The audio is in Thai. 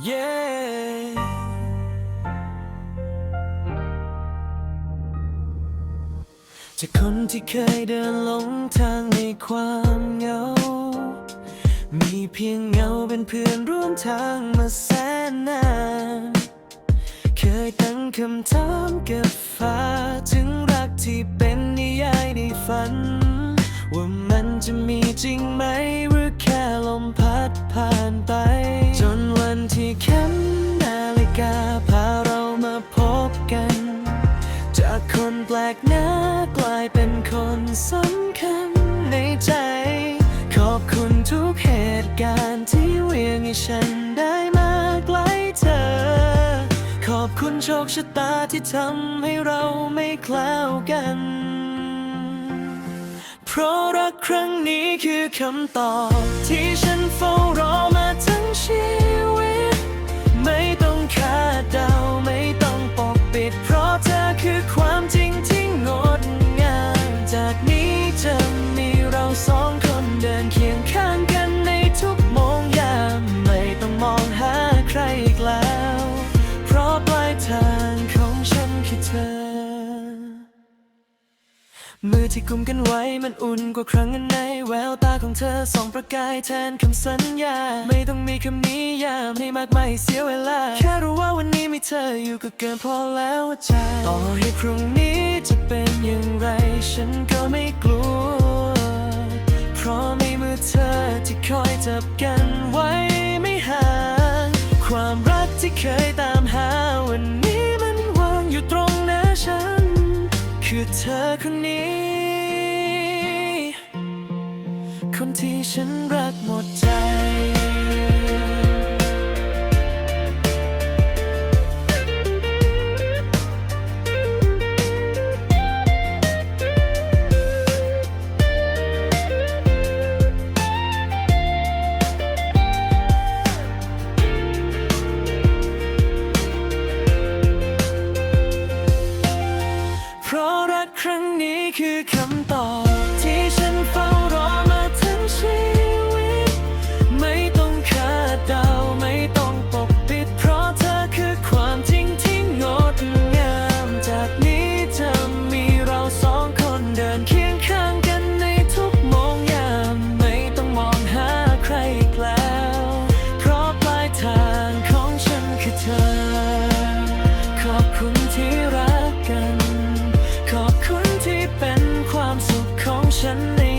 yeah จากคนที่เคยเดินหลงทางในความเหงา มีเพียงเงาเป็นเพื่อนร่วมทางมาแสนนาน เคยตั้งคำถามกับฟ้า ถึงรักที่เป็นนิยายในฝัน ว่ามันจะมีจริงไหม จากคนแปลกหน้ากลายเป็นคนสำคัญในใจ ขอบคุณทุกเหตุการณ์ที่เวียงให้ฉันได้มาใกล้เธอ ขอบคุณโชคชะตาที่ทำให้เราไม่คล้าวกัน เพราะรักครั้งนี้คือคำตอบ ที่ฉันเฝ้ารอมาทั้งชีวิต มือที่กุมกันไว้มันอุ่นกว่าครั้งไหนแววตาของเธอส่องประกายแทนคำสัญญา ไม่ต้องมีคำนิยามให้มากมายเสียเวลา แค่รู้ว่าวันนี้มีเธออยู่ก็เกินพอแล้วว่าใจต่อให้พรุ่งนี้จะเป็นอย่างไร ฉันก็ไม่กลัว เพราะมีมือเธอที่คอยจับกันไว้ไม่ห่าง ความรักที่เคยตามหาวันนี้มัน คือเธอคนนี้ คนที่ฉันรักหมดใจ questioning